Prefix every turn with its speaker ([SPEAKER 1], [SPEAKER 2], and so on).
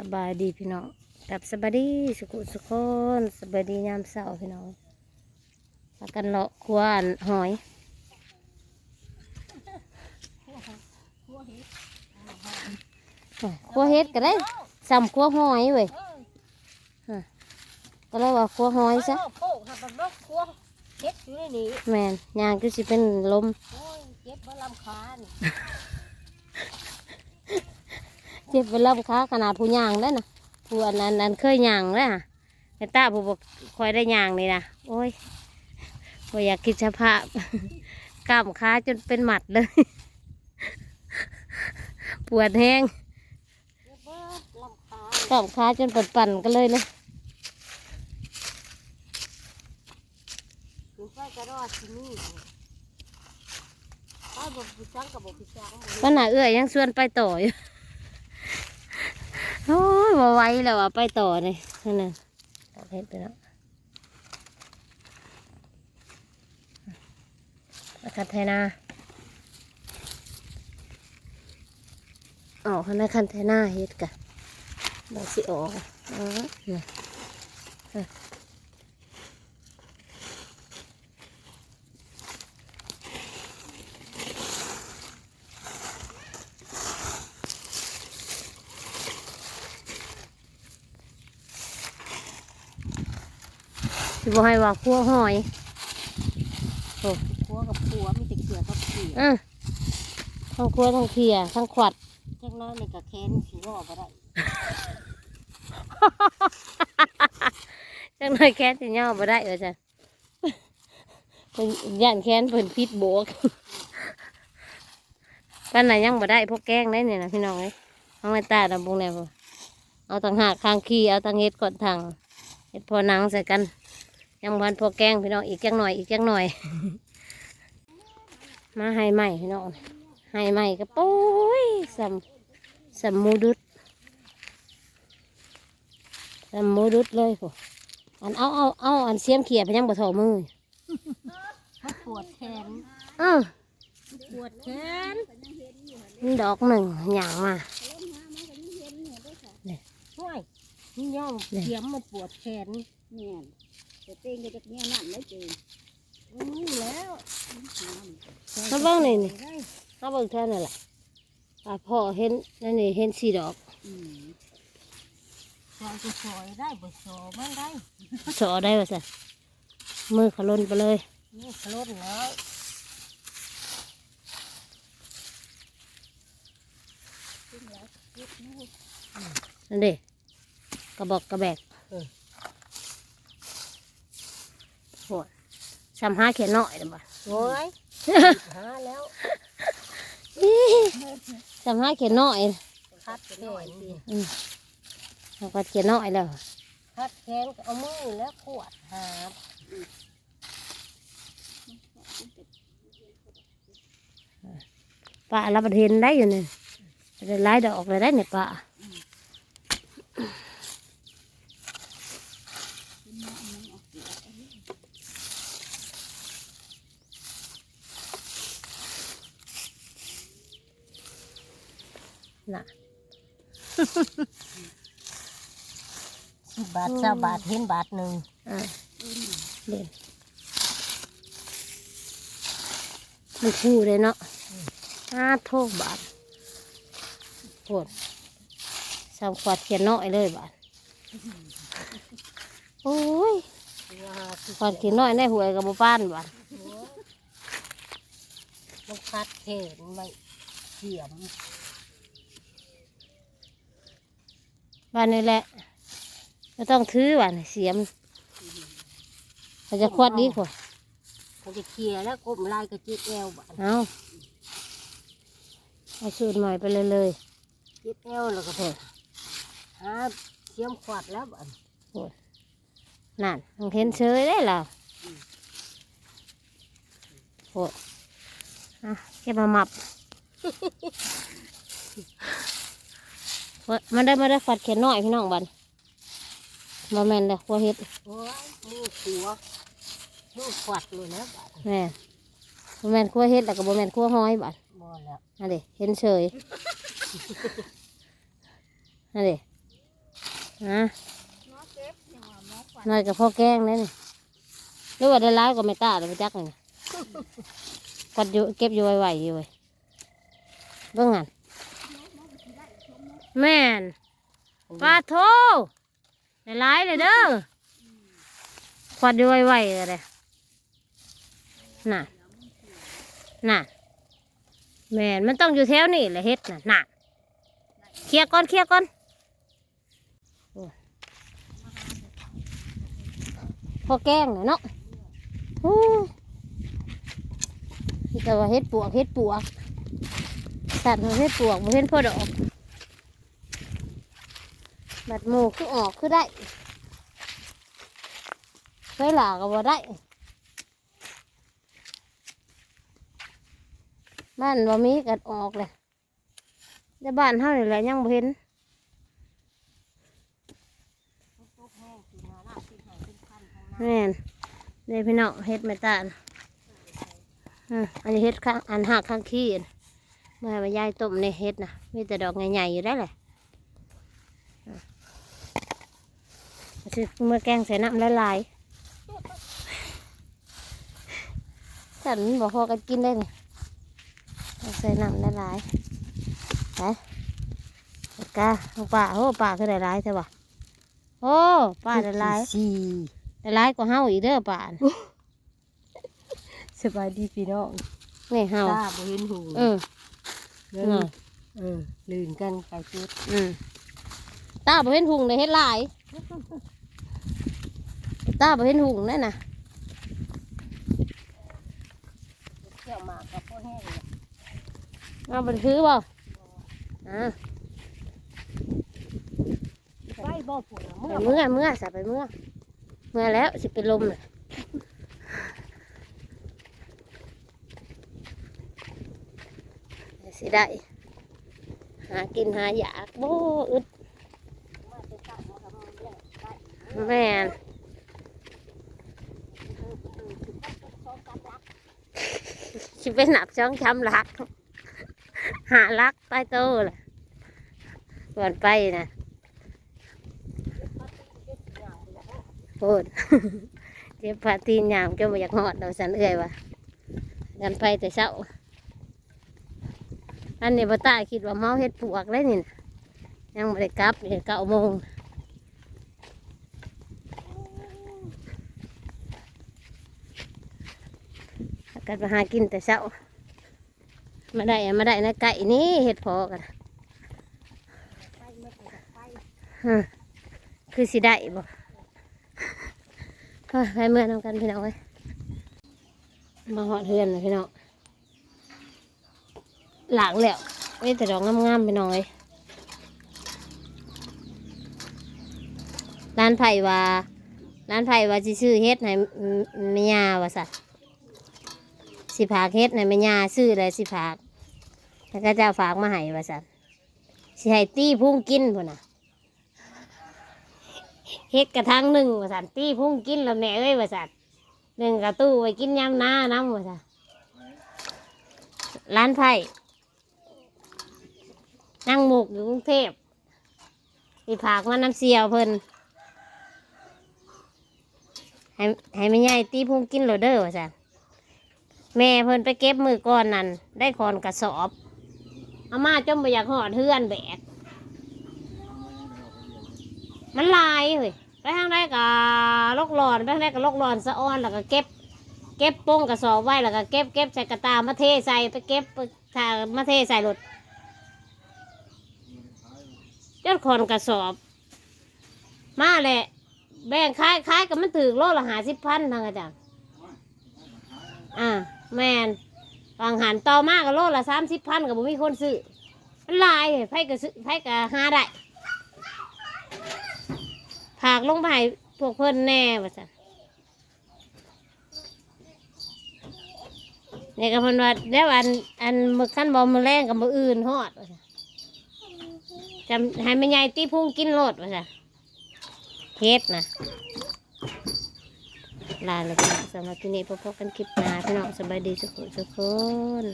[SPEAKER 1] สบายดีพี่น้องกับสบายดีสุขุสุขคนสบายดียามเสาร์พี่น้องพากันเลาะครัวอันหอยโอ้ยครัวเฮ็ดก็ได้ซ้ำครัวหอยเว้ยฮะก็เลยว่าครัวหอยซะ
[SPEAKER 2] โป้ค่ะแบบรถครัวเจ็บอยู่ในนี้
[SPEAKER 1] แม่นยางก็สิเป็นลม
[SPEAKER 2] โอ้ยเจ็บเพราะลำคาญ
[SPEAKER 1] เจ็บไปลำค้าขนาดผู้ย่างได้นะผู้อันนั้นอันเคยย่างแล้วนะไอ้ตาผู้บอกคอยได้ย่างนี่นะโอ้ยบ่อยากคิดสภาพกล้ามขาจนเป็นหมัดเลย ปวดแห้ง
[SPEAKER 2] เจ็บเบิดลำคาญ
[SPEAKER 1] กล้ามขาจนปั่นๆกันเลยนะ
[SPEAKER 2] ถึงไฟกระรอดที่นี่ไฟบ่พิจังกับบ่พิจัง
[SPEAKER 1] ปัญหาเอื้อยยังชวนไปต่ออยู่ โอ้ยมาไหว้แล้วอะไปต่อเลยนั่นน่ะเอาเพชรไปแล้วอาคันไทนาออกในคันไทนาเฮ็ดกะบาสิออกอ๋อน่ สิบ่ให้ว่าคั่วหอย
[SPEAKER 2] ครัวกับครัวมีแต่เกลือกับเกลือ
[SPEAKER 1] อะทั้งคั่วทั้งเพียทั้งขวัด
[SPEAKER 2] จังน้อยนี่ก็แค้นสิรอบ่ได้
[SPEAKER 1] จังเลยแค้นสิย่อบ่ได้เออจ้ะเป็นย่านแค้นเพิ่นพิษโบกปานไหนยังบ่ได้พวกแกล้งได้เนี่ยนะพี่น้องเอ้ยเอาไว้ตาดำบุงแนวเอาต่างหากข้างขี้เอาต่างเฮ็ดก่อนทางเฮ็ดพอหนังใส่กัน ยังพันพวกแกล้งพี่น้องอีกจังหน่อยอีกจังหน่อย มาให้ใหม่พี่น้องให้ใหม่ก็ปุ้ยสัมสัมมูดุดสัมมูดุดเลยพวกอันเอาเอาเอาอันเสียมเขียบไปยังบ่ถอมือ
[SPEAKER 2] มันปวดแขน
[SPEAKER 1] อ้าว
[SPEAKER 2] ปวดแขน
[SPEAKER 1] นี่ดอกหนึ่งอย่างมา
[SPEAKER 2] ห้วยนี่ย่อม
[SPEAKER 1] เนี่ย
[SPEAKER 2] เสียมมันปวดแขน
[SPEAKER 3] เนี่ย แต่เต้งก็จะเนี่ยนั่นเลยเจง
[SPEAKER 2] นี่แล้ว
[SPEAKER 1] มาเบิ่งนี่นี่มาเบิ่งเท่านั่นแหละอ่าพ่อเห็นนั่นนี่เห็นสีดอก
[SPEAKER 3] อืม
[SPEAKER 2] ซอยก็ซอยได้บ่ซอยมันได้
[SPEAKER 1] สอได้ป่ะสะมือเขาล้นไปเลย
[SPEAKER 2] นี่ขลุ่นแล้ว
[SPEAKER 1] นั่นเด้กระบอกกระแบก โหซ้ำห้าเขียนหน่อยนะบ่
[SPEAKER 2] โอ้ยหาแล้ว
[SPEAKER 1] ซ้ำห้าเขียนหน่อย
[SPEAKER 2] คัดแขนดิ
[SPEAKER 1] อืมเขาก็เขียนหน่อยแล้ว
[SPEAKER 2] คัดแขนก็เอามือแล้วขวดหาบ
[SPEAKER 1] ป้ารับประเทนได้อยู่นี่ได้หลายดอกเลยได้เนี่ยป้า น่ะ
[SPEAKER 2] สิบบาทเจ้าบาทเห็นบาทหนึ่ง
[SPEAKER 1] อะเด่นมันคู่เลยเนาะห้าโทษบาทปวดสามขวดเขียนน้อยเลยบาทโอ้ย
[SPEAKER 2] ว่าสิ
[SPEAKER 1] ขวดเขียนน้อยในหวยกับบ้ป้านบาท
[SPEAKER 2] มันคัดแขนไม่เสียม
[SPEAKER 1] บ้านนี่แหละไม่ต้องถือบ้านเสียมเขาจะควดดีกว่า
[SPEAKER 2] เขาจะเคลียร์แล้วกลมลายกระจิกแอวบาท
[SPEAKER 1] เอาเอาสูตรใหม่ไปเลยเลย
[SPEAKER 2] จิกแอวแล้วก็เถอะหาเสียมขวดแล้วบาท
[SPEAKER 1] นั่นมันเห็นเฉยได้แล้วโอ้อะแค่มาหมับเว้ย มันได้มาได้ฝัดเขียนน้อยพี่น้องบันมาแมนเลยหัวเห็ด
[SPEAKER 2] โอ้ยมือขัวมือขวดเลยนะบาท
[SPEAKER 1] แม่บ่แมนขัวเห็ดแล้วก็บ่แมนขัวห้อยบัน
[SPEAKER 2] บ่แล้ว
[SPEAKER 1] นั่นเด็เห็นเฉยนั่นเด็นะ
[SPEAKER 3] น่อขวัญ
[SPEAKER 1] น้อยกับพ่อแกงเลยนี่หรือว่าได้ร้ายกว่าไม่ตาเลยไปจักเลยกัดอยู่เก็บอยู่ไวๆอยู่เว้ยเบิ่งหัน แม่นปลาโทได้ร้ายเลยเด้อควัดอยู่ไหวๆเลยน่ะน่ะแม่นมันต้องอยู่แถวนี่แหละเฮ็ดน่ะน่ะเคลียร์ก่อนเคลียร์ก่อนโอ้พอแกล้งน่ะเนาะโอ้ยมีแต่ว่าเฮ็ดปวกเฮ็ดปวกสัตว์เฮ็ดปวกบ่เห็นพ่อดอก บัดหมูคือออกคือได้เคยหลาก็บ่ได้ บ้านบ่มีกัดออกเลยแต่บ้านเฮานี่แหละยังบ่เห็นแม่นเด้พี่น้องเฮ็ดไม่ตาลอืมอันนี้เฮ็ดข้างอันหักข้างขี้เมื่อให้มายายต้มในเฮ็ดนะมีแต่ดอกใหญ่ๆอยู่ได้เลยอะ สิเมื่อแกงใส่น้ำละลายๆฉันบอกพอกันกินได้ไงเอาใส่น้ำละลายไปกาเอาป่าโอ้ป่าคือได้หลายใช่ปะโอ้ป่าได้หลาย
[SPEAKER 2] สี่
[SPEAKER 1] ได้หลายกว่าเฮาอีกเด้อป่าน่ะ
[SPEAKER 2] สบายดีพี่น้อง
[SPEAKER 1] นี่เฮา
[SPEAKER 2] ตาบ่เห็นหู
[SPEAKER 1] เออ
[SPEAKER 2] เดิน
[SPEAKER 1] น่ะ
[SPEAKER 2] เออลื่นกันไปจุด
[SPEAKER 1] อืมตาบ่เห็นหุงได้เฮ็ดหลาย ตาบ่เห็นหุงนั่นน่ะ
[SPEAKER 2] เที่ยวมากับพ่อแห้งเลย
[SPEAKER 1] เอาบ่ได้ถือบ่อ่า
[SPEAKER 2] ไปบ่ปวด
[SPEAKER 1] ไป
[SPEAKER 2] เมื่อ
[SPEAKER 1] เมื่อเมื่อสะไปเมื่อเมื่อแล้วสิเป็นลมน่ะสิได้หากินหาอยากโบอึดแม่น ชิเป็นหนับช่องช้ำรัก หารักใต้โต๊ะเลยก่อนไปนะโพดเจ็บปาตีนยามจนมาอยากหอดเราสันเอื่อยวะกันไปแต่เช้า อันนี้บ่ตายคิดว่าเมาเฮ็ดปวกเลยนี่นะยังไม่ได้กลับเห็นเก้าโมง กันมาหากินแต่เช้ามาได้อะมาได้นะไก่นี่เห็ดพอกันคือสิได้บ่เฮ้ยไปเมื่อนำกันพี่น้องเว้ยมาหอดเฮือนเลยพี่น้องหลางแล้วไม่แต่ดอกงามๆไปหน่อยร้านไผ่ว่าร้านไผ่ว่าสิซื้อเฮ็ดให้แม่ยว่าสัต สิผากเฮ็ดให้แม่ยาซื้อเลยสิผากแล้วก็จ้าฝากมาให้ว่าสัตสิให้ตี้พุ่งกินพุ่นน่ะเฮ็ดกระทั่งหนึ่งว่าสัตตี้พุ่งกินแล้วแม่เอ้ยว่าสัตหนึ่งกระตู้ไว้กินยำหน้าน้ำว่าสัตร้านไผ่นั่งหมกอยู่กรุงเทพมีผากมาน้ำเสียวเพิ่นให้ให้ไม่ใหญ่ตีพุ่งกินโรเดอร์ว่าจ้ะ แม่เพิ่นไปเก็บมือก่อนนั่นได้คอนกระสอบอามาจมไปอยากหอดเฮือนแบก มันลายเฮ้ยไปทางใดก็ลกหลอนไปทางใดก็ลกหลอนสะออนแล้วก็เก็บ เก็บโป้งกระสอบไว้แล้วก็เก็บเก็บใส่กระตามาเทใส่ไปเก็บทามาเทใส่รถจ้าคนกระสอบ มาแหละแบ่งขายขายกับมันถือโลละหาสิบพันทางอาจารย์ อ่าแมนบางหันต่อมากับโลละสามสิบพันกับบุมีคนซื้อมันลายไพ่ก็ซื้อไพ่ก็หาได้ผากลงไปพวกเพิ่นแน่ว่าจ้ะเนี่ยกับเพิ่นว่าแล้วอันอันมือขั้นบอมือแรงกับมืออื่นฮอดว่าจ้ะจำให้แม่ใหญ่ตีพุ่งกินโลดว่าจ้ะเฮ็ดนะ ลาเลยพี่น้องสำหรับที่นี้พบกันคลิปหน้าพี่น้องสบายดีทุกคนทุกคน